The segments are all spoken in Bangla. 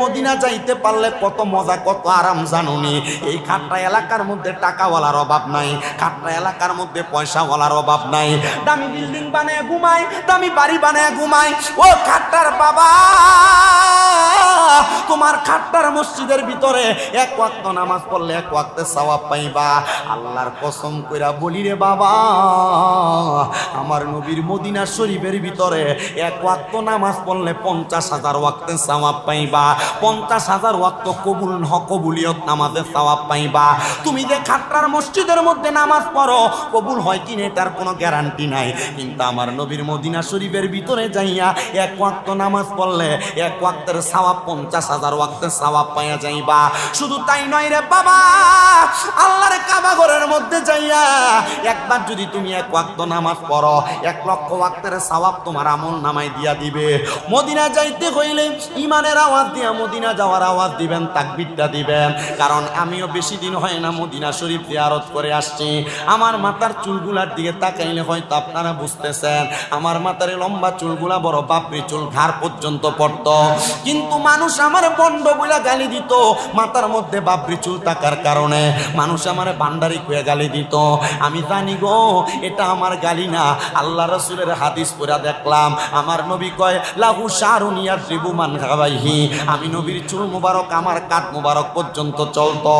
মদিনা যাইতে পারলে কত মজা, কত আরাম জানুনি। এই খাট্টা এলাকার মধ্যে টাকাওয়ালার অভাব নাই, খাট্টা এলাকার মধ্যে পয়সাওয়ালার অভাব নাই। দামি বিল্ডিং বানায় ঘুমাই দামি বাড়ি বানায় ঘুমাই ও খাট্টার বাবা, তোমার খাট্টার মসজিদের ভিতরে এক ওয়াক্ত নামাজ পড়লে এক ওয়াক্তে সওয়াব পাইবা। আল্লাহর কসম কইরা বলি রে বাবা, আমার নবীর মদিনা শরীফের ভিতরে এক ওয়াক্ত নামাজ পড়লে পঞ্চাশ হাজার ওয়াক্তে সওয়াব পাইবা। পঞ্চাশ হাজার ওয়াক্ত কবুল কবুলিয়ত নামাজের সওয়াব পাইবা। তুমি যে খাট্টার মসজিদের মধ্যে নামাজ পড়ো, কবুল হয় কিনা তার কোনো গ্যারান্টি নাই। কিন্তু আমার নবীর মদিনা শরীফের ভিতরে যাইয়া এক ওয়াক্ত নামাজ পড়লে, এক ওয়াক্তের সওয়াব, পঞ্চাশ হাজার ওয়াক্তের সওয়াব পাইয়া যাইবা। শুধু তাই নয় রে বাবা, আল্লাহর কাবা ঘরের মধ্যে যাইয়া একবার যদি তুমি এক ওয়াক্ত নামাজ পড়ো, এক লক্ষ ওয়াক্তের সওয়াব তোমার আমল নামায় দিয়া দিবে। মদিনা যাইতে হইলে ইমানের আওয়াজ দিয়া মদিনা যাওয়ার আওয়াজ দিবেন, তাকবিরটা দিবেন। কারণ আমিও বেশি দিন হয় না মদিনা শরীফ জিয়ারত করে আসছি। আমার মাথার চুলগুলার দিকে তাকাইলে হয়তো আপনারা বুঝতেছেন, আমার মাথার লম্বা চুলগুলা বড় বাপরি চুল ঘাড় পর্যন্ত পড়ত। কিন্তু মানুষ আমার বন্ড বইলা গালি দিত, মাথার মধ্যে বাপরি চুল থাকার কারণে। মানুষ আমার বান্ডারি কুয়ে গালি দিত। আমি জানি গো, এটা আমার গালি না। আল্লাহ রসুলের হাদিস পড়া দেখলাম। আমার নবী কয়, লাহু শাহরুনিয়ার ত্রিবুমান খাবাইহি আমি নবীর চুল মুবারক, আমার কাঠ মুবারক পর্যন্ত চলতো।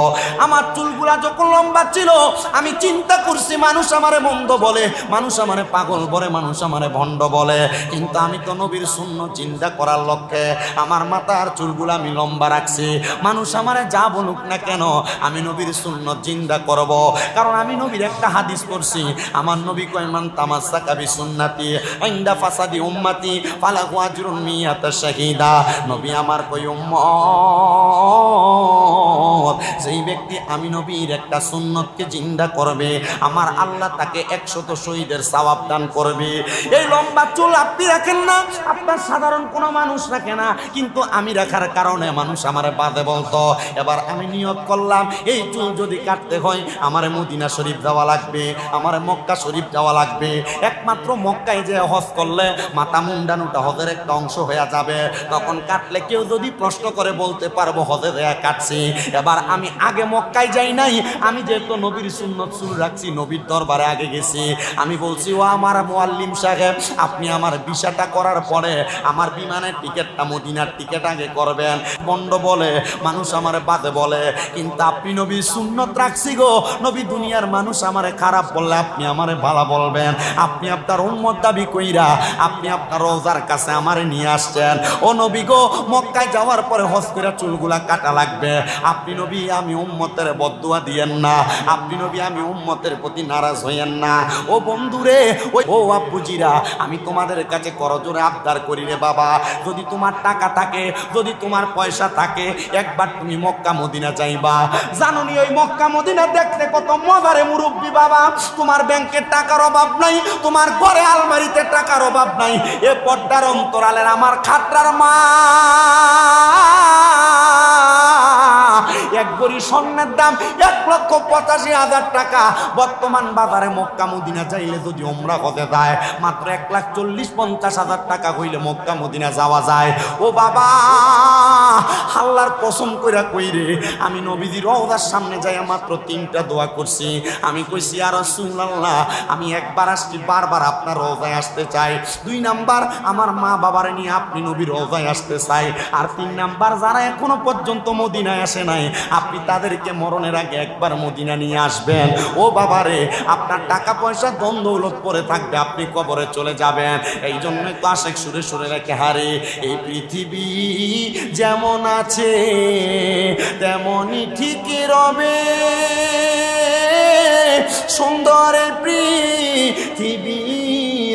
আমার চুলগুলা যখন লম্বা ছিল, আমি চিন্তা করছি, মানুষ আমারে মন্দ বলে, মানুষ আমারে পাগল বলে, মানুষ আমারে ভণ্ড বলে। কিন্তু আমি তো নবীর শূন্য চিন্তা করার লক্ষ্যে আমার মাথার চুলগুলা আমি লম্বা রাখছি। মানুষ আমারে যা বলুক না কেন, আমি নবীর শূন্য চিন্তা করব। কারণ আমি নবীর একটা হাদিস করছি আমার নবী কয়মান তামাসা কাবি সুন্নাতি ফাসাদি উম্মাতি, ফালাহু আজরুন মিয়াতা শাহিদা। নবী আমার কই Allah. উম্মত যেই ব্যক্তি আমি নবীর একটা সুন্নতকে জিন্দা করবে, আমার আল্লাহ তাকে একশত শহীদের সওয়াব দান করবে। এই লম্বা চুল আপনি রাখেন না, আপনার সাধারণ কোনো মানুষ রাখে না। কিন্তু আমি রাখার কারণে মানুষ আমার বাদে বলতো, এবার আমি নিয়ত করলাম, এই চুল যদি কাটতে হয়, আমার মদিনা শরীফ যাওয়া লাগবে, আমার মক্কা শরীফ যাওয়া লাগবে। একমাত্র মক্কায় যে হজ করলে মাথা মুন্ডানোটা হজের একটা অংশ হয়ে যাবে। তখন কাটলে কেউ যদি প্রশ্ন করে বলতে পারব, হজে দেয়া কাটছি। এবার আমি আগে মক্কায় যাই নাই, আমি যেহেতু নবীর সুন্নত চুল রাখছি, নবীর দরবারে আগে গেছি। আমি বলছি, ও আমার মোয়াল্লিম সাহেব, আপনি আমার বিষাটা করার পরে আমার বিমানের টিকিটটা, মদিনার টিকিট আগে করবেন। বন্ড বলে, মানুষ আমার বাদে বলে, কিন্তু আপনি নবী সুন্নত রাখছি গো। নবী দুনিয়ার মানুষ আমারে খারাপ বললে আপনি আমারে ভালো বলবেন। আপনি আপনার উম্মত দাবি কইরা, আপনি আপনার রোজার কাছে আমারে নিয়ে আসছেন। ও নবী গো, মক্কায় যাওয়ার পরে হজ করে চুলগুলা কাটা লাগবে। আপনি নবী, আমি উম্মতের বদুয়া দিয়েন না। আপনি নবী, আমি উম্মতের প্রতি নারাজ হইয়েন না। ও বন্ধুরে, ওই ও আব্বুজিরা, আমি তোমাদের কাছে করজোরে আবদার করি রে বাবা। যদি তোমার টাকা থাকে, যদি তোমার পয়সা থাকে, একবার তুমি মক্কা মদিনা যাইবা। জানুনি, ওই মক্কা মদিনা দেখতে কত মজারে মুরব্বী বাবা। তোমার ব্যাংকের টাকার অভাব নাই, তোমার ঘরে আলমারিতে টাকার অভাব নাই। এ পর্দার অন্তরালের আমার খাটরার মা। এক বড়ি স্বর্ণের দাম এক লক্ষ পঁচাশি হাজার টাকা। বর্তমান বাজারে মক্কা মদিনা চাইলে যদি ওমরা হতে যায়, মাত্র এক লাখ চল্লিশ পঞ্চাশ হাজার টাকা হইলে মক্কা মদিনা যাওয়া যায়। ও বাবা, আল্লাহর কসম কইরা কইরে আমি নবীজির রওজার সামনে যাই মাত্র তিনটা দোয়া করছি। আমি কইছি আর রাসূলুল্লাহ, আমি একবার আসছি, বারবার আপনার রওজায় আসতে চাই। দুই নাম্বার, আমার মা বাবার নিয়ে আপনি নবীর রওজায় আসতে চাই। আর তিন নাম্বার, যারা এখনও পর্যন্ত মদিনায় আসে নাই আপনি তাদেরকে মরণের আগে একবার মদিনা নিয়ে আসবেন। ও বাবারে, আপনার টাকা পয়সা দম পরে থাকবে, আপনি কবরে চলে যাবেন। এই জন্যই তো আশেক সুরে সুরে রেখে, হারে, এই পৃথিবী যেমন আছে, তেমনই ঠিকই রবে। সুন্দর পৃথিবী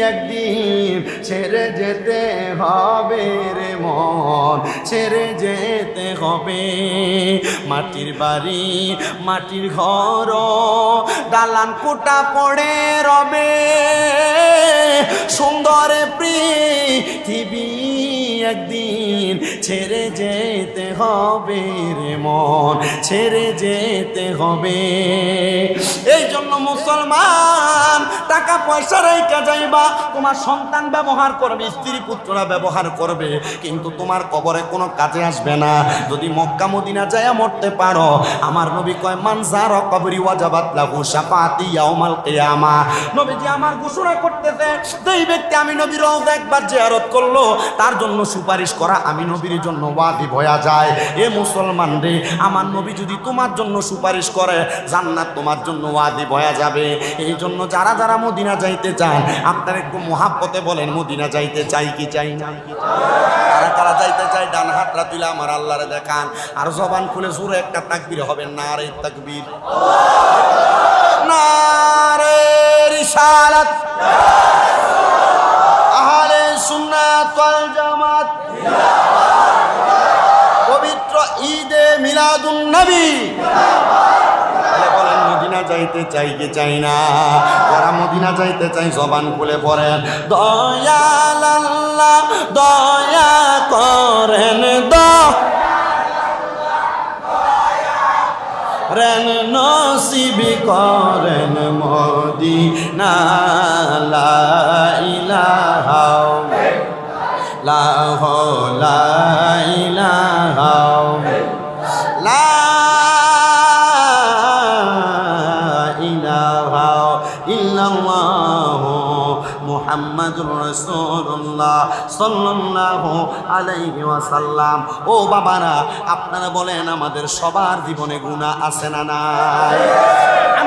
একদিন ছেড়ে যেতে হবে রে মন, ছেড়ে যেতে হবে। মাটির বাড়ি, মাটির ঘর, দালান কোটা পড়ে রবে। সুন্দর পৃথিবী একদিন ছেড়ে যেতে হবে রে মন, ছেড়ে যেতে হবে। জন্য মুসলমান, টাকা পয়সা রেখে যাইবা। তোমার সন্তান ব্যবহার করবে, স্ত্রী পুত্ররা ব্যবহার করবে, কিন্তু তোমার কবরে কোনো কাজে আসবে না। যদি মক্কা মদিনা যায় মরতে পারো, আমার নবী কয় মানজার কবরি ওয়াজাবাত লাহু শাফাতি ইয়াউমাল কিয়ামা। নবীজি আমার ঘোষণা করতেছে, যেই ব্যক্তি আমি নবীর রওজা একবার জিয়ারত করল, তার জন্য সুপারিশ করা আমি নবীর জন্য ওয়াজিব হয়ে যায়। এ মুসলমান রে, আমার নবী যদি তোমার জন্য সুপারিশ করে, জান্নাত তোমার জন্য ওয়াজিব হয়ে যাবে। এই জন্য যারা যারা মদিনা যাইতে চান, আপনার একটু মহাব্বতে বলেন, মদিনা যাইতে চাই কি চাই না? তারা তারা যাইতে চাই ডান হাতরা তুলে আমার আল্লাহরে দেখান। আর জবান খুলে জোরে একটা তাকবীর হবে না রে তাকবীর পবিত্র ঈদে মিলাদুন নবী। মদিনা যাইতে চাই কি চাই না? যারা মদিনা যাইতে চাই, জবান খুলে পড়েন। দয়াল আল্লাহ, দয়া করেন রেন নসিবি করেন মোদি না লাইলাহাও লাহ লাইলাহাও লা মুহাম্মাদুর রাসূলুল্লাহ সাল্লাল্লাহু আলাইহি ওয়াসাল্লাম। ও বাবারা, আপনারা বলেন আমাদের সবার জীবনে গুনাহ আছে না নাই?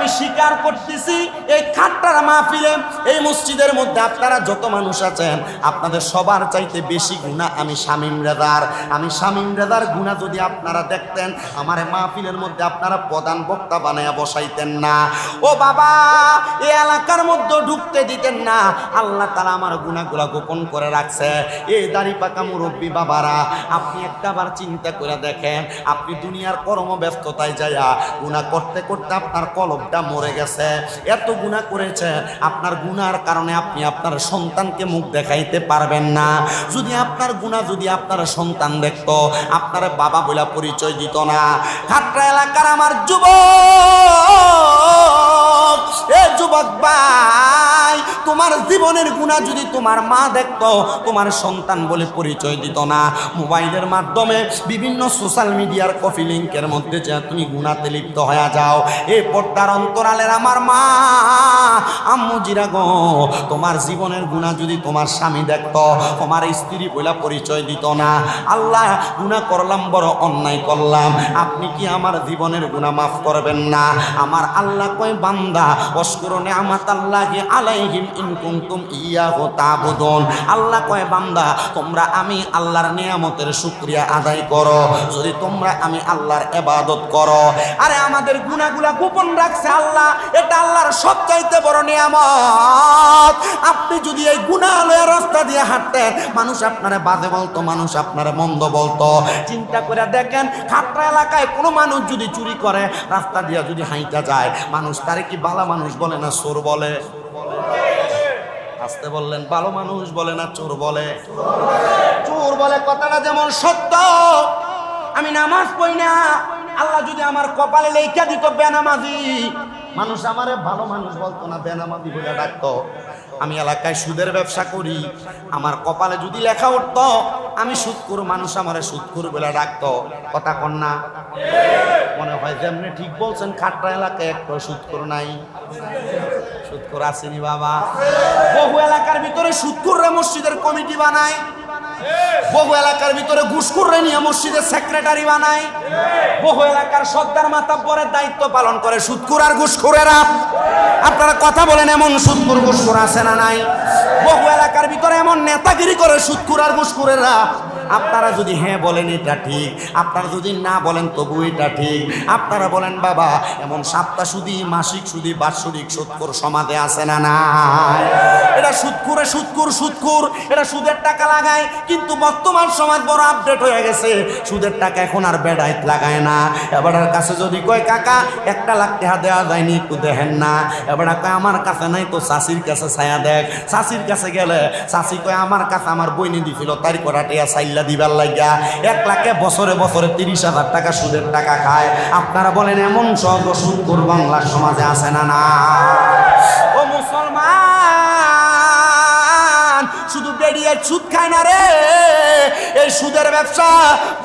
আমি স্বীকার করতেছি, এই খাট্টার মাহফিলে, এই মসজিদের মধ্যে আপনারা যত মানুষ আছেন, আপনাদের সবার চাইতে বেশি গুণা আমি শামীম রেদার আমি শামীম রেদার গুণা যদি আপনারা দেখতেন, আমার মাহফিলের মধ্যে আপনারা প্রধান বক্তা বানায়া বসাইতেন না। ও বাবা এই এলাকার মধ্যে ঢুকতে দিতেন না। আল্লাহ তারা আমার গুণাগুলা গোপন করে রাখছে। এই দাড়ি পাকা মুরব্বী বাবারা, আপনি একটাবার চিন্তা করে দেখেন, আপনি দুনিয়ার কর্মব্যস্ততায় যাইয়া গুণা করতে করতে আপনার কলবটা মরে গেছে, এত গুণা করেছে, আপনার গুনার কারণে আপনি আপনার সন্তানকে মুখ দেখাইতে পারবেন না। যদি আপনার গুণা যদি আপনার সন্তান দেখত, আপনার বাবা বলে পরিচয় দিত না। খাট্টা এলাকার আমার যুবক, এ যুবক ভাই, তোমার জীবনের গুণা যদি তোমার মা দেখতো, তোমার সন্তান বলে পরিচয় দিত না। মোবাইলের মাধ্যমে বিভিন্ন সোশ্যাল মিডিয়ার কফি লিঙ্কের মধ্যে যে তুমি গুণাতে লিপ্ত হয়ে যাও এই পর্দার অন্তরালের আমার মা। আম্মু জিরা গো, তোমার জীবনের গুণা যদি তোমার স্বামী দেখতো, তোমার স্ত্রী বলে পরিচয় দিত না। আল্লাহ গুণা করলাম, বড় অন্যায় করলাম। আপনি কি আমার জীবনের গুণা মাফ করবেন না? আমার আল্লাহ কয়, বান্দা অস্কর নেয়ামাত আল্লাহি আলাইহিম ইন কুনতুম ইয়াহু তাবুদুন। আল্লাহ কয়, বান্দা, তোমরা আমি আল্লাহর নিয়ামতের শুকরিয়া আদায় করো। যদি তোমরা আমি আল্লাহর এবাদত করো। আরে আমাদের গুনাহগুলা গোপন রাখছে আল্লাহ, এটা আল্লাহর সবচাইতে বড় নিয়ামত। আপনি যদি এই গুণালয়ের রাস্তা দিয়ে হাঁটতেন, মানুষ আপনারে বাজে বলতো, মানুষ আপনারে মন্দ বলতো। চিন্তা করে দেখেন খাট্টা এলাকায় কোনো মানুষ যদি চুরি করে, রাস্তা দিয়ে যদি হাইটা যায়, মানুষ তারে কি বালা মানুষ বলে না চোর বলে? আসতে বললেন ভালো মানুষ বলে না চোর বলে? চোর বলে কথাটা যেমন সত্য, আমি নামাজ পড়ি না। আল্লাহ যদি আমার কপালে লেখা দিত বেনামাজি মানুষ আমারে ভালো মানুষ বলতো না, বেনামাজি বলে ডাকতো। আমি এলাকায় সুদের ব্যবসা করি, আমার কপালে যদি লেখা উঠতো, আমি সুদ করু মানুষ আমারে সুদ করু বলে ডাকতো। কথা কন না। মনে হয় যেমনি ঠিক বলছেন, খাট্টা এলাকায় একটা সুদ করু নাই। সুদখোর আসেনি বাবা। বহু এলাকার ভিতরে সুদখোররা মসজিদের কমিটি বানায়। বহু এলাকার ভিতরে ঘুষখোররা নিয়ে মসজিদের সেক্রেটারি বানায়। বহু এলাকার সর্দার মাতাব্বরের দায়িত্ব পালন করে সুদখোর আর ঘুষখোরেরা। আপনারা কথা বলেন, এমন সুদখোর ঘুষখোর আছে না নাই? বহু এলাকার ভিতরে এমন নেতাগিরি করে সুদখোর আর ঘুষখোরেরা। আপনারা যদি হ্যাঁ বলেন, এটা ঠিক। আপনারা যদি না বলেন, তবু এটা ঠিক। আপনারা বলেন, বাবা, এমন সাপ্তাহ সুদি, মাসিক সুদি, বাৎসরিক সুৎকুর সমাজে আছে না নাই? এটা সুৎকুরে সুৎকুর সুৎকুর এটা সুদের টাকা লাগায়, কিন্তু বর্তমান সমাজ বড় আপডেট হয়ে গেছে। সুদের টাকা এখন আর বেড়াইত লাগায় না। এবারের কাছে যদি কয়, কাকা, একটা লাখ টাকা দেওয়া যায়নি, একটু দেখেন না। এবার কয়, আমার কাছে নাই তো, চাষির কাছে ছায়া দেখ। চাষির কাছে গেলে চাষি কয়, আমার কাছে আমার বইনি দিছিল তার করা টিয়া চাইলে দিবার লাগিয়া এক লাখে বছরে বছরে তিরিশ হাজার টাকা সুদের টাকা খায়। আপনারা বলেন, এমন সহজ সুদ বাংলার সমাজে আছে না না? বেরিয়ে সুদ খায় না রে। এই সুদের ব্যবসা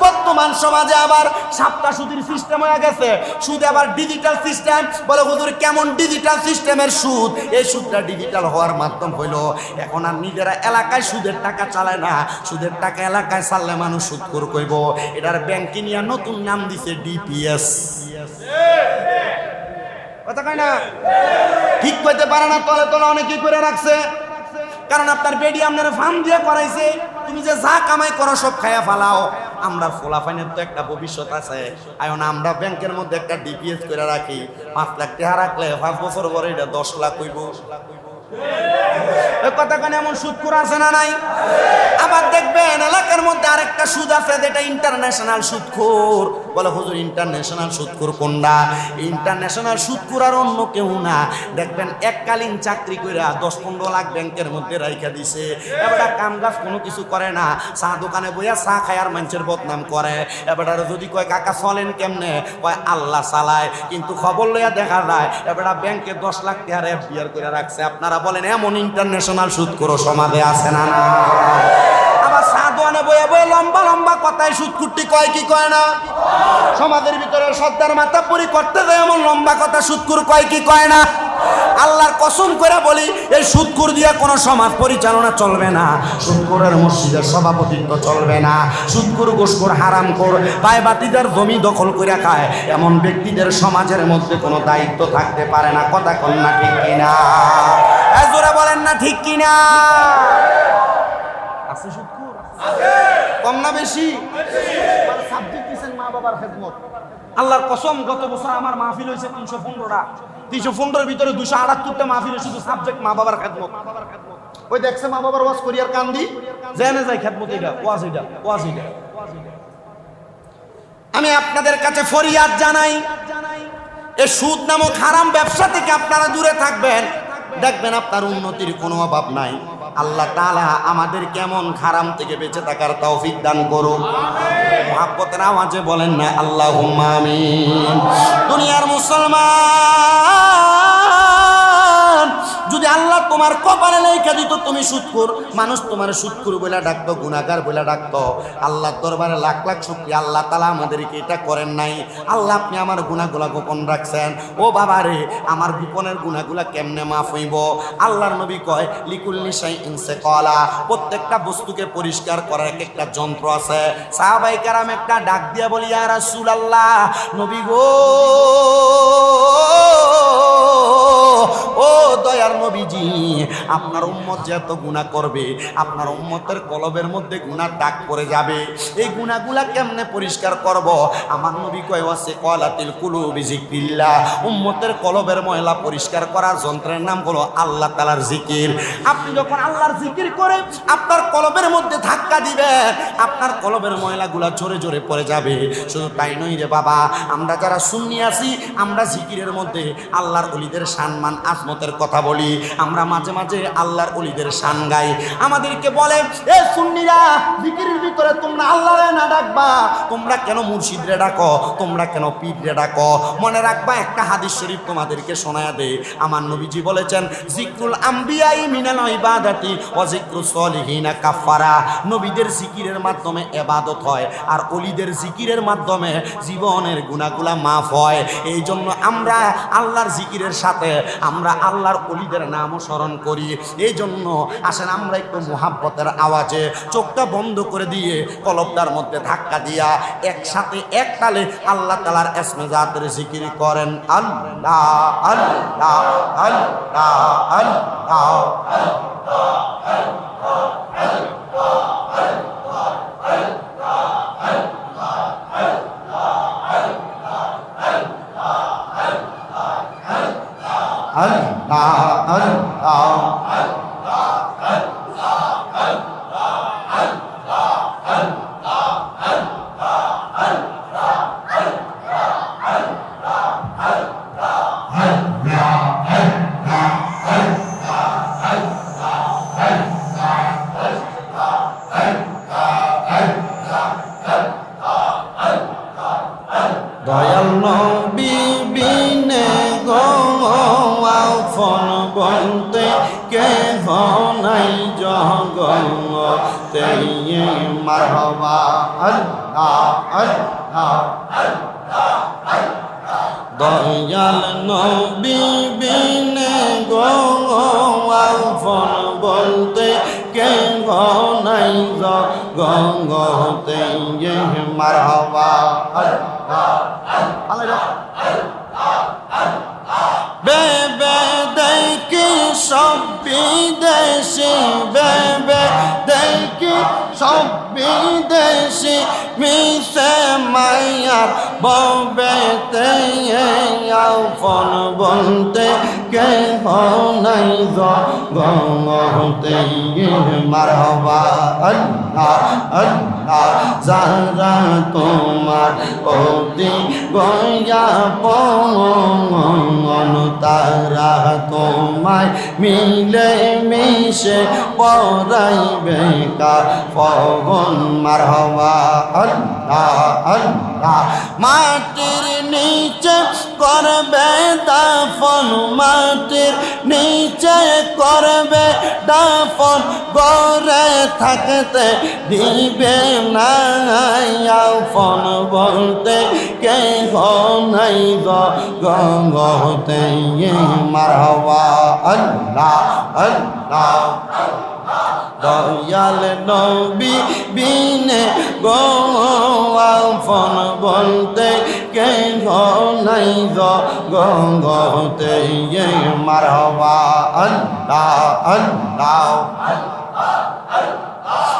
বর্তমান সমাজে আবার সাপ্তাহ সুদের সিস্টেম হয়ে গেছে। সুদ আবার ডিজিটাল সিস্টেম বলে, হুজুর, কেমন ডিজিটাল সিস্টেমের সুদ? এই সুদটা ডিজিটাল হওয়ার মাধ্যম হইল, এখন আর নিজেরা এলাকায় সুদের টাকা চালায় না। সুদের টাকা এলাকায় চাললে মানুষ সুদ করে কইব। এটার ব্যাংকে নিয়ে নতুন নাম দিছে ডিপিএস কথা কয় না? ঠিক কইতে পারে না, তলে তলে অনেকেই করে রাখছে। কারণ আপনার বেডি আপনার ফার্ম দিয়ে করাইছে, তুমি যে যা কামাই করো সব খায়া ফালাও। আমরা ফোলাফাইনের তো একটা ভবিষ্যৎ আছে। এখন আমরা ব্যাংকের মধ্যে একটা ডিপিএস করে রাখি। পাঁচ লাখ টাকা রাখলে পাঁচ বছর পরে এটা দশ লাখ ওই কথা এমন আছে না নাই? আবার দেখবেন, এলাকার মধ্যে আরেকটা সুদ আছে যেটা ইন্টারন্যাশনাল সুদখোর বলে, হুজুর ইন্টারন্যাশনাল সুদখোর কোনটা ইন্টারন্যাশনাল সুদখোর আর অন্য কেউ না। দেখবেন, এককালীন চাকরি কইরা দশ পনেরো লাখ ব্যাংকের মধ্যে রাইখা দিছে। এবার কাম কাজ কোনো কিছু করে না। চা দোকানে বইয়া চা খায় আর মানুষের বদনাম করে। এবার যদি কয়, কাকা, চলেন কেমনে? কয়, আল্লাহ চালায়। কিন্তু খবর লইয়া দেখা যায় এবার ব্যাংকে দশ লাখ টাকার এফডিআর করে রাখছে। আপনারা বলেন, এমন ইন্টারন্যাশনাল সুদ করো সমাজে আছে না না? আবার সাদোয়ানে বয়ে বয়ে লম্বা লম্বা কথায় সুদ কুট্টি কয়, কি কয় না? সমাজের ভিতরে সর্দার মাথা পরি করতে দেয় এমন লম্বা কথা সুদকুর কয়, কি কয় না? আল্লাহর কসম করে বলি, এই সুদকুর দিয়ে কোনো সমাজ পরিচালনা চলবে না। সুদকুরের মসজিদের সভাপতিত্ব চলবে না। সুদকুর গোসকুর হারাম কর পায় বাতিদের জমি দখল করে খায়। এমন ব্যক্তিদের সমাজের মধ্যে কোনো দায়িত্ব থাকতে পারে না। কথা কন্যা ঠিক কিনা? এ জোরে বলেন না ঠিক কিনা? কম না বেশি? মা বাবার আল্লাহর কসম, গত বছর আমার মাহফিল হয়েছে তিনশো পনেরোটা। তিনশো পনেরোর ভিতরে দুশো আটাত্তরটা মাহফিল শুধু সাবজেক্ট মা বাবার খেদমত। ওই দেখছে মা বাবার ওয়াজ করিয়ার কান্দি। জেনে যায় খেদমত এটা, ওয়াজ এটা ওয়াজ এটা। আমি আপনাদের কাছে ফরিয়াদ জানাই, এ সুদ নামক হারাম ব্যবসা থেকে আপনারা দূরে থাকবেন। দেখবেন আপনার উন্নতির কোনো অভাব নাই। আল্লাহ তালা আমাদের কেমন খারাম থেকে বেঁচে থাকার তৌফিক দান করো মহাব্বতের আওয়াজে বলেন না আল্লাহ দুনিয়ার মুসলমান যদি আল্লাহ তোমার কপালে লেখা দিত, তুমি সুৎকুর মানুষ তোমার সুৎকুর বলে ডাকতো গুণাগার বলে ডাকতো। আল্লাহ দরবারে লাখ লাখ শুক্রিয়া। আল্লাহ তালা আমাদেরকে এটা করেন নাই। আল্লাহ, আপনি আমার গুণাগুলা গোপন রাখছেন। ও বাবা রে আমার গোপনের গুণাগুলা কেমনে মাফ হইব? আল্লাহর নবী কয়, লিকুল্লি সাই ইনসে কলা প্রত্যেকটা বস্তুকে পরিষ্কার করার এক একটা যন্ত্র আছে। সাহাবাই কারাম একটা ডাক দিয়া বলি আর রাসূল আল্লাহ নবী গো! ও দয়ার নবীজি, আপনার উম্মত যে এত গুণা করবে, আপনার উম্মতের কলবের মধ্যে গুনার দাগ পড়ে যাবে। এই গুণাগুলা কেমনে পরিষ্কার করব? আমার নবী কয় আছে কলাতিল কুলু বিজিক্রিল্লাহ উম্মতের কলবের ময়লা পরিষ্কার করার যন্ত্রের নাম হলো আল্লাহ তালার জিকির আপনি যখন আল্লাহর জিকির করে আপনার কলবের মধ্যে ধাক্কা দিবেন, আপনার কলবের ময়লাগুলা জোরে জোরে পড়ে যাবে। শুধু তাই নই রে বাবা, আমরা যারা শুনি আছি, আমরা জিকিরের মধ্যে আল্লাহর অলিদের সম্মান আজমতের কথা বলি, আমরা মাঝে মাঝে আল্লাহর অলিদের শান গাই। আমাদেরকে বলে, এ সুন্নিরা, জিকিরের ভিতরে তোমরা আল্লাহরে না ডাকবা। তোমরা কেন মুর্শিদরে ডাকো? তোমরা কেন পীররে ডাকো? মনে রাখবা, একটা হাদিস শরীফ তোমাদেরকে শোনায়া দে আমার নবীজি বলেছেন, জিক্রুল আম্বিয়াই মিনাল ইবাদাতি ওয়া জিক্রু সলিহিনা কাফারা নবীদের জিকিরের মাধ্যমে এবাদত হয়, আর অলিদের জিকিরের মাধ্যমে জীবনের গুণাগুলা মাফ হয়। এই জন্য আমরা আল্লাহর জিকিরের সাথে আমরা আল্লাহর অলিদের নামও স্মরণ করি। এই জন্য আসেন আমরা একটু মোহাব্বতের আওয়াজে চোখটা বন্ধ করে দিয়ে কলবটার মধ্যে ধাক্কা দিয়া একসাথে এক তালে আল্লাহ তালার এসমেজাতের জিকির করেন। আল্লাহ আল্লাহ আল্লাহ আল্লাহ আল্লাহ আল্লাহ। দয়াল নবী আফন বলতে কে নাই জগতে? মারহবা, আল্লাহ আল্লাহ দয়াল নবী বিনে গো আফন বলতে কে নাই জগতে? মারহবা, আল্লাহ বেবে দেখি বিদেশি মিশে মায়ার ববেতে ফোন বলতে কে নাই গতে মারবা আল্লাহ আল্লাহ। যারা তোমার অতি গয়া তারা তোমায় মিলে মিশে পড়াইবে কা পবন আল্লাহ আল্লাহ। মাটির নিচে করবে দাফন, মাটির নিচে করবে দাফন। গড়ে থাকতে দিবে না ফোন বলতে কে নাই গতে মারহবা, আল্লাহ আল্লাহ দয়াল নবী বিনে গো ফোন বলতে কে নাই গতে মারহবা আল্লাহ আল্লাহ।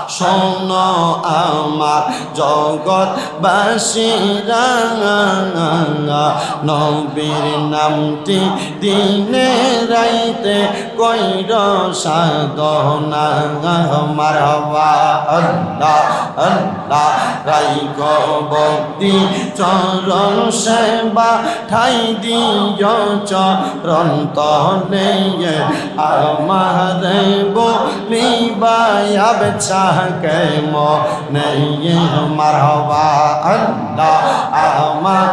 শোন আমার জগৎ বাসীরা নবীর নামটি দিনে রাইতে কইর সাধনা মারবা আল্লাহ আল্লাহ, রাই গবদি চরণ সেবা ঠাই দিয়, চরণ তলে আমার বলিবায় চাহ কে মনে মারহবা আল্লাহ আমার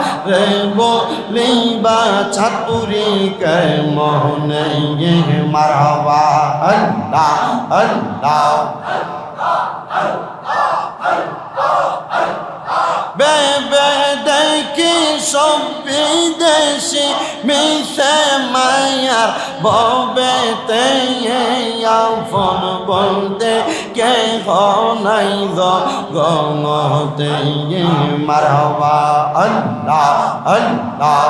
বলিবা চাতুরি কে মনে মারহবা আল্লাহ আল্লাহ বেবে দেখি সব বিদেশি মিশে মায়ার ববেতে ফোন বলতে কে নাই গতে আল্লাহ আল্লাহ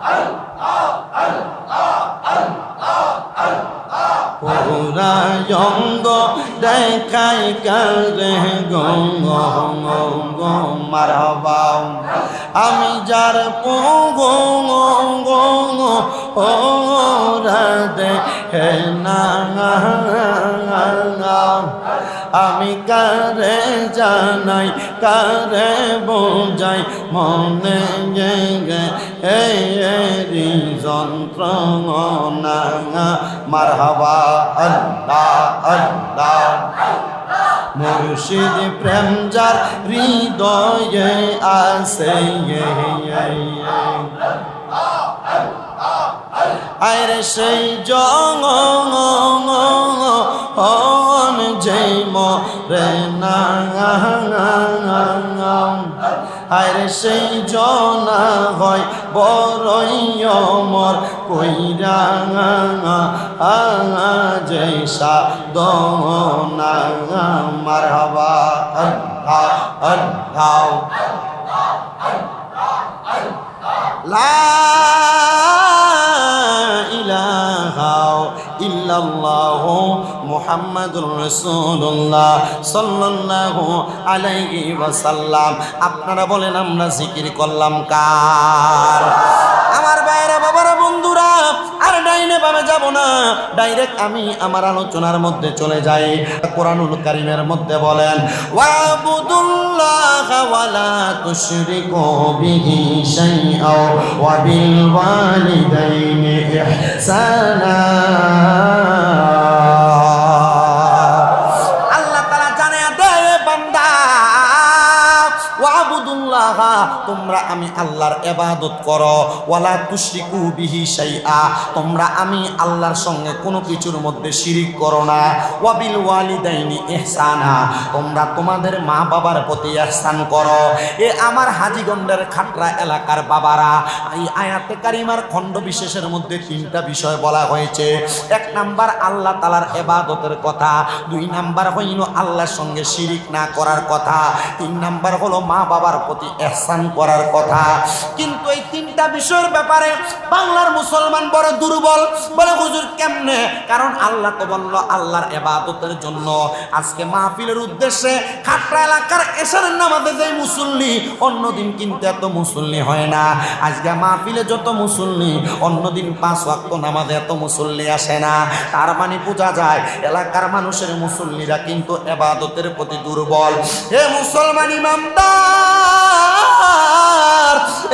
আল্লাহ পুরায়ঙ্গ দেখাই কালে গঙ্গ গঙ্গ মারবা আমি যার পঙ্গ ও রাধে হে না আমি কারে জানাই, কারে বোঝাই, মনে গে এরি যন্ত্রণা মারহাবা, আল্লাহ আল্লাহ। মুর্শিদ প্রেম যার হৃদয়ে আসে আরে সেই জঙ্গ হন যেই মরে না আরে সেই জনা হয় বড়ই অমর কইরা যেই সাদনা মারহাবা আল্লাহ আল্লাহ। লা ইলাহা ইল্লাল্লাহ মুহাম্মাদুর রাসূলুল্লাহ সাল্লাল্লাহু আলাইহি ওয়াসাল্লাম। আপনারা বলেন, আমরা জিকির করলাম কার? আমার বাইরে বাবারা, বন্ধুরা, আর ডাইনে বামে যাব না। ডাইরেক্ট আমি আমার আলোচনার মধ্যে চলে যাই। কোরআনুল কারিমের মধ্যে বলেন, ওয়াবুদুল্লাহ ওয়ালা তুশরিকু বিহি শাইআ ওয়া বিল ওয়ালিদাইনি ইহসানা। ইবুদুল্লাহ তোমরা আমি আল্লাহর ইবাদত করো। ওয়ালা তুশরিকু বিহি শাইআ, তোমরা আমি আল্লাহর সঙ্গে কোনো কিছুর মধ্যে শিরিক করো না। ওয়াবিল ওয়ালিদাইনি ইহসানা, তোমরা তোমাদের মা বাবার প্রতি ইহসান করো। এ আমার হাজিগঞ্জের খাটরা এলাকার বাবারা, এই আয়াতে কারিমার খণ্ড বিশেষের মধ্যে তিনটা বিষয় বলা হয়েছে। এক নাম্বার, আল্লাহ তালার এবাদতের কথা। দুই নাম্বার হইল আল্লাহর সঙ্গে শিরিক না করার কথা। তিন নাম্বার হলো মা বাবার প্রতি এহসান করার কথা। কিন্তু এই তিনটা বিষয়ের ব্যাপারে বাংলার মুসলমান বড় দুর্বল। বলে হুজুর কেমনে? কারণ আল্লাহ তো বলল, আল্লাহর এবাদতের জন্য। আজকে মাহফিলের উদ্দেশ্যে খাটরা এলাকার এসার নামাজে যে মুসল্লি, অন্যদিন কিন্তু এত মুসল্লি হয় না। আজকে মাহফিলে যত মুসল্লি, অন্যদিন পাঁচ ওয়াক্ত নামাজে এত মুসল্লি আসে না। তার মানে বোঝা যায়, এলাকার মানুষের মুসল্লিরা কিন্তু এবাদতের প্রতি দুর্বল। হে মুসলমান ইমামদার!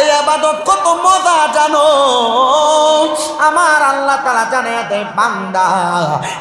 এই আবাদত কত মজা জানো? আমার আল্লাহ তালা জানে দেয়, বান্দা,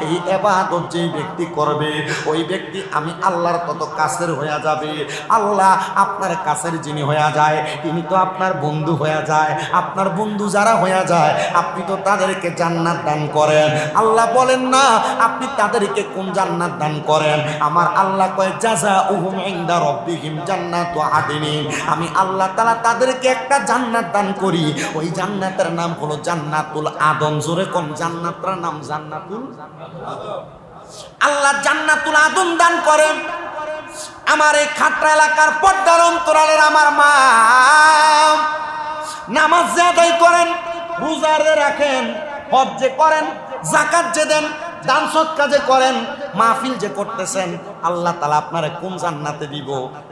এই এবাদত যে ব্যক্তি করবে, ওই ব্যক্তি আমি আল্লাহর কত কাছের হয়ে যাবে। আল্লাহ আপনার কাছের যিনি হয়ে যায়, তিনি তো আপনার বন্ধু হয়ে যায়, আপনার বন্ধু যারা হয়ে যায়, আপনি তো তাদেরকে জান্নাত দান করেন। আল্লাহ বলেন, না, আপনি তাদেরকে কোন জান্নাত দান করেন? আমার আল্লাহ কয় জাজা উহুম ইনদা রব্বিহিম জান্নাতু আদিনিন। আমি আল্লাহ তালা তাদেরকে একটা জান্নাত দান করি। ওই জান্নাতের নাম হলো জান্নাতুল আদম। জোরে কোন জান্নাতটার নাম জান্নাতুল আল্লাহ জান্নাতুল আদম দান করেন আমার এই খাটরা এলাকার পর্দার অন্তরালের আমার মা নামাজ আদায় করেন রোজারে রাখেন, হজ যে করেন জাকাত যে দেন, দান সৎকা যে করেন, মাহফিল যে করতেছেন, আল্লাহ তালা আপনারে কোন জান্নাতে দিব?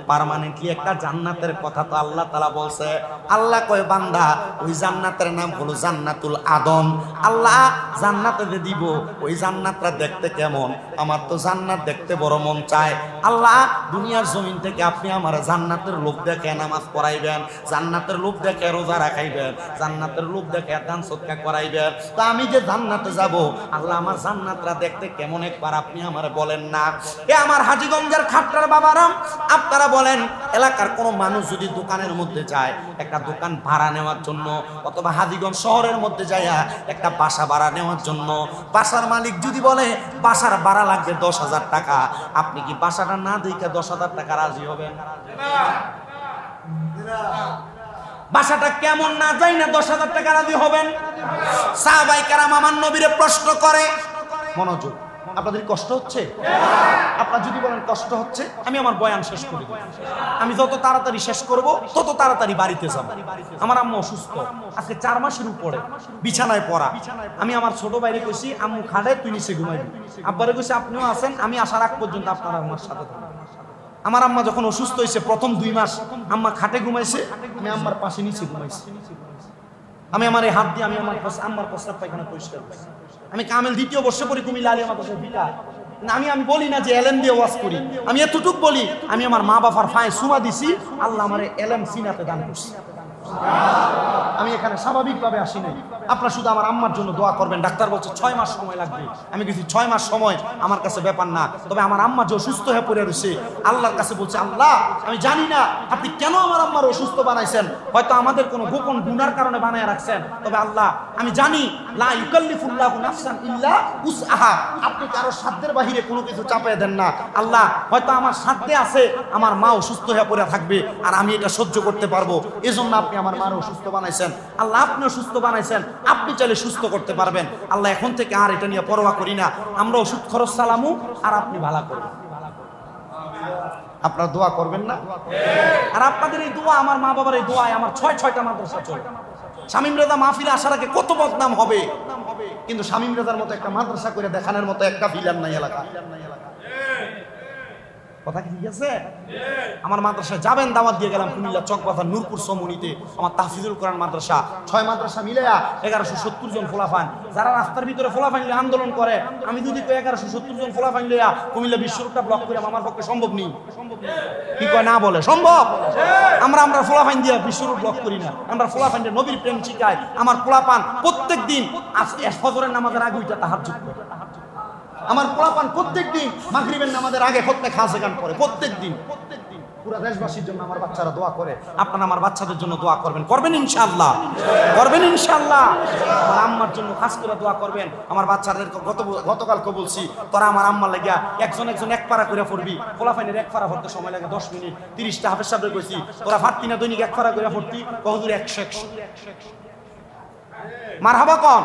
পার্মানেন্টলি একটা জান্নাতের কথা তো আল্লাহ তালা বলছে। আল্লাহ কয়, বান্দা, ওই জান্নাতের নাম হলো জান্নাতুল আদম। আল্লাহ জান্নাতে দিব, ওই জান্নাতটা দেখতে কেমন? আমার তো জান্নাত দেখতে বড় মন চায়। আল্লাহ, দুনিয়ার জমিন থেকে আপনি আমার জান্নাতের লোক দেখে নামাজ পড়াইবেন, জান্নাতের লোভ দেখে রোজা রাখাইবেন, জান্নাতের লোক দেখে দান সৎকা করাইবেন। তা আমি যে জান্নাতে যাব, আল্লাহ আমার জান্নাতরা দেখতে কেমন একবার আপনি আমার বলেন না। এ আমার হাজিগঞ্জের খাটরার বাবারাম, আপনারা বলেন, এলাকার কোনো মানুষ যদি দোকানের মধ্যে যায়, একটা দোকান ভাড়া নেওয়ার জন্য, অথবা হাজিগঞ্জ শহরের মধ্যে যাইয়া একটা বাসা ভাড়া নেওয়ার জন্য, বাসার মালিক যদি বলে, বাসার ভাড়া লাগবে দশ হাজার টাকা আপনি কি বাসাটা না দেখে দশ হাজার টাকা রাজি হবেন? বাসাটা কেমন না যাই না দশ হাজার টাকা রাজি হবেন? সাহাবাই কারাম আমার নবীরে প্রশ্ন করে, মনোযোগ আপনাদের কষ্ট হচ্ছে? আপনার যদি বলেন কষ্ট হচ্ছে, আমি আমার বয়ান শেষ করে আমি যত তাড়াতাড়ি শেষ করব, তত তাড়াতাড়ি বাড়িতে যাব। আমার আম্মু অসুস্থ। আজকে চার মাসের উপরে বিছানায় পড়া। আমি আমার ছোট বাইরে কইছি, আম্মু খাড়ে তুই নিচে ঘুমাইবি আব্বারে কইছি, আপনিও আছেন, আমি আসার আগ পর্যন্ত আপনার আমার সাথে থাকবেন আমার আম্মা যখন অসুস্থ হয়েছে প্রথম দুই মাস, আম্মা খাটে ঘুমাইছে, আমি আম্মার পাশে নিচে ঘুমাইছি। আমি আমার এই হাত দিয়ে আমি আমার আমার প্রস্তাব পায়খানা পরিষ্কার করছি। আমি কামেল দ্বিতীয় বর্ষে পড়ি কুমিল্লা আলী আমার কাছে বিটা আমি আমি বলি না যে এলেম দিয়ে ওয়াশ করি। আমি এতটুক বলি, আমি আমার মা বাবার ফায় সুমা দিছি, আল্লাহ আমার এলেম সিনাতে দান করছি। আমি এখানে স্বাভাবিকভাবে আসি নাই। আপনারা শুধু আমার আম্মার জন্য দোয়া করবেন। ডাক্তার বলছে, ছয় মাস সময় লাগবে। আমি কিছু ছয় মাস সময় আমার কাছে ব্যাপার না। তবে আমার আম্মা যে অসুস্থ হয়ে পড়ে রয়েছে, আল্লাহর কাছে বলছে, আল্লাহ, আমি জানি না আপনি কেন আমার আম্মার অসুস্থ বানাইছেন। হয়তো আমাদের কোনো গোপন গুনার কারণে বানায় রাখছেন। তবে আল্লাহ, আমি জানি আপনি কারও সাধ্যের বাহিরে কোনো কিছু চাপিয়ে দেন না। আল্লাহ, হয়তো আমার সাধ্যে আছে, আমার মা অসুস্থ হয়ে পড়ে থাকবে, আর আমি এটা সহ্য করতে পারব। এজন্য আপনি আমার মার অসুস্থ বানাইছেন। আল্লাহ আপনিও সুস্থ বানাইছেন। আপনি চাইলে সুস্থ করতে পারবেন। আল্লাহ এখন থেকে আর এটা নিয়ে পরোয়া করি না। আমরা ওষুধ খরচ চালামু আর আপনি ভালো করবেন। আপনারা দোয়া করবেন না? আর আপনাদের এই দোয়া, আমার মা বাবার এই দোয়ায় আমার ছয় ছয়টা মাদ্রাসা চলে। শামীম রেজা মাহফিলে আসার আগে কত বদনাম হবে? কিন্তু শামীম রেজার মতো একটা মাদ্রাসা করে দেখানোর মতো একটা ফিলাম নাই এলাকা। কথা কি ঠিক আছে? আমার মাদ্রাসায় যাবেন, দাওয়াত দিয়ে গেলাম কুমিল্লা চকবাজার নূরপুর সমুনিতে। আমার তাহফিজুল কোরআন মাদ্রাসা, ছয় মাদ্রাসা মিলেয়া এগারোশো সত্তর জন ফোলাফান। যারা রাস্তার ভিতরে ফোলাফান লিয়ে আন্দোলন করে, আমি যদি এগারোশো সত্তর জন ফোলাফান লিয়া কুমিল্লা বিশ্বরূপটা ব্লক করে আমার পক্ষে সম্ভব নেই? কি কয়, না বলে। সম্ভব? আমরা আমরা ফোলাফাইন দিয়ে বিশ্বরূপ ব্লক করি না। আমরা ফোলাফাইন দিয়ে নবীর প্রেম শিখাই। আমার পোলাপান প্রত্যেক দিন আজ ফজরের নামাজের আগে ওইটা তাহার যুক্ত আমার পোলাপান প্রত্যেক দিন মাগরিবের নামাজের আগে হত্যা খাসে গান করে প্রত্যেক দিন দেশবাসীর জন্য আমার বাচ্চারা দোয়া করে। আপনারা আমার বাচ্চাদের জন্য দোয়া করবেন। আমার আম্মার জন্য করে দোয়া করবেন। আমার বাচ্চাদের গত গতকালকে বলছি, তোরা আমার একজন একজন এক করে কোলাফাইনের এক সময় লাগে দশ মিনিট, তিরিশটা ফাটতি না দৈনিক এক পারা করে পড়তি? কতদূর একশো একশো। মার হাবা কন?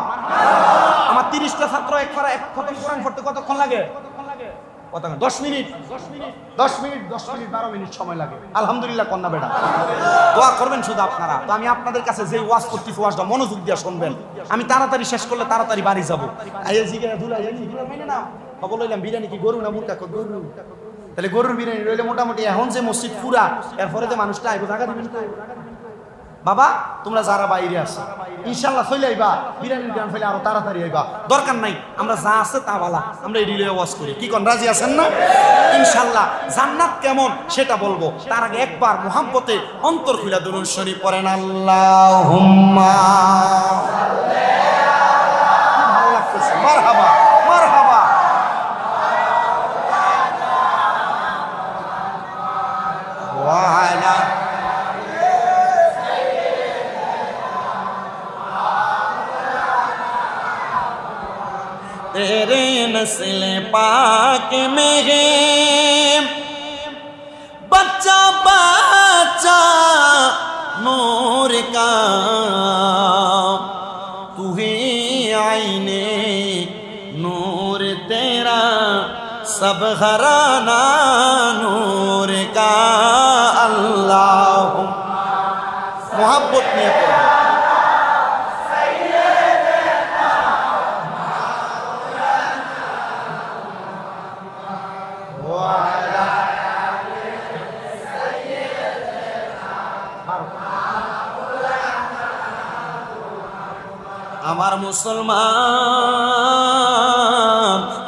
আমার তিরিশটা ছাত্র এক পারা এক খতম কোরআন পড়তে কতক্ষণ লাগে? কতক্ষণ দশ মিনিট। দশ মিনিট দশ মিনিট, বারো মিনিট সময় লাগে। আলহামদুলিল্লাহ, কন্যা বেটা। দোয়া করবেন শুধু আপনারা। তো আমি আপনাদের কাছে যে ওয়াজ করতেছি, ওয়াজটা মনোযোগ দিয়ে শুনবেন। আমি তাড়াতাড়ি শেষ করলে তাড়াতাড়ি বাড়ি যাব। খবর লইলাম, বিরিয়ানি কি গরু না মুরগা? গরু? তাহলে গরুর বিরিয়ানি রইলে মোটামুটি। এখন যে মসজিদ পুরা, এরপরে যে মানুষটা আইব টাকা দিবেন বাবা, তোমরা যারা বাইরে আসো ইনশাল্লাহ চলে আইবা, বিরিয়ানির গান ফেলে আরও তাড়াতাড়ি আইবা। দরকার নাই, আমরা যা আছে তা বালা, আমরা এই লয়ে ওয়াজ করি। কি কোন, রাজি আছেন না? ইনশাল্লাহ জান্নাত কেমন সেটা বলব। তার আগে একবার মোহাম্মতে অন্তর খুলে দুরুন শরীফ পড়েন, আল্লাহুম্মা। नस्ल पाक में है। बच्चा बच्चा, नूर का। तू ही आईने, नूर तेरा। सब घराना नूर का। अल्लाह मोहब्बत में पढ़ा আমার মুসলমান।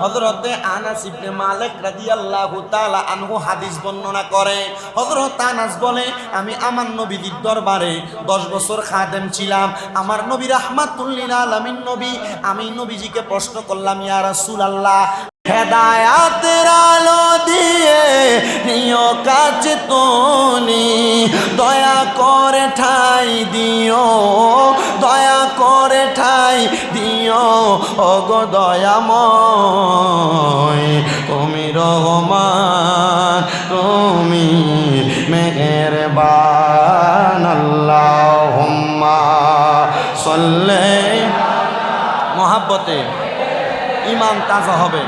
হযরতে আনাস ইবনে মালিক রাদিয়াল্লাহু তাআলা আনহু হাদিস বর্ণনা করে, হযরত আনাস বলে, আমি আমার নবীর দরবারে 10 বছর খাদেম ছিলাম। আমার নবী রাহমাতুল লিল আলামিন নবী। আমি নবীজিকে প্রশ্ন করলাম, ইয়া রাসূলুল্লাহ, হেদায়াতের আলো দিয়ে নিয় কাজ তুমি দয়া করে ঠাই দিও। দিও অগো দয়াময়, তুমি রহমান, তুমি মেহেরবান, আল্লাহুম্মা সল্লে মহাব্বতে ইমান তাজা হবে।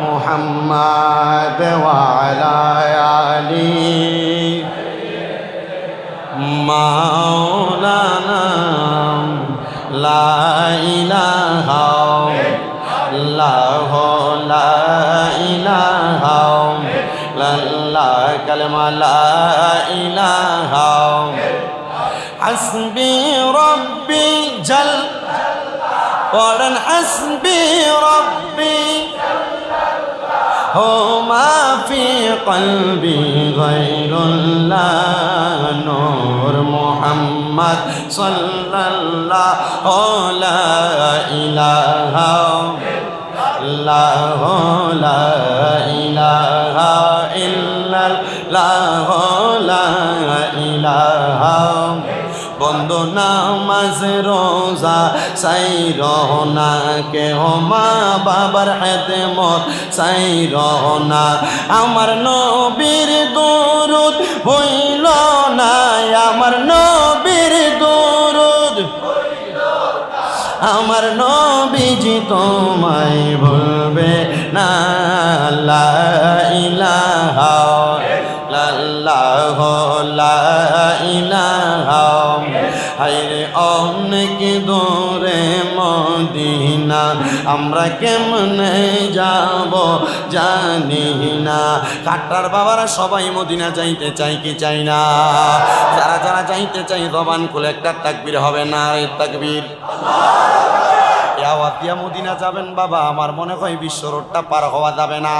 মোহাম্মদ ওয়ালি মাওলানা লা ইলাহা ইল্লাল্লাহ, লা ইলাহা ইল্লাল্লাহ, কালমা লা ইলাহা হাসবি রব্বি জাল, পড়েন হাসবি রব্বি হো মাফি কলবি গৈরুল্লাহ নূর মোহাম্মদ সাল্লাল্লাহু লা ইলাহা ইল্লাল্লাহ লা ইলাহা ইল্লাল্লাহ লা ইলাহা বন্ধ নামাজ রোজা সাই রহনা কে মা বাবার হাতে মত সাই রহনা আমার নবীর দরুদ হইল না আমার নবীর দরুদ আমার নবীজি তোমায় ভুলবে না, লা ইলাহা অনেক দূরে মদিনা। আমরা কেমনে যাব জানি না। কাটার বাবারা সবাই মদিনা যাইতে চাই কি চাই না? যারা যারা যাইতে চাই জবান খুলে একটা তাকবির হবে না রে তাকবীর? আওয়াতিয়া মদিনা যাবেন বাবা, আমার মনে হয় বিশ্ব রোডটা পার হওয়া যাবে না।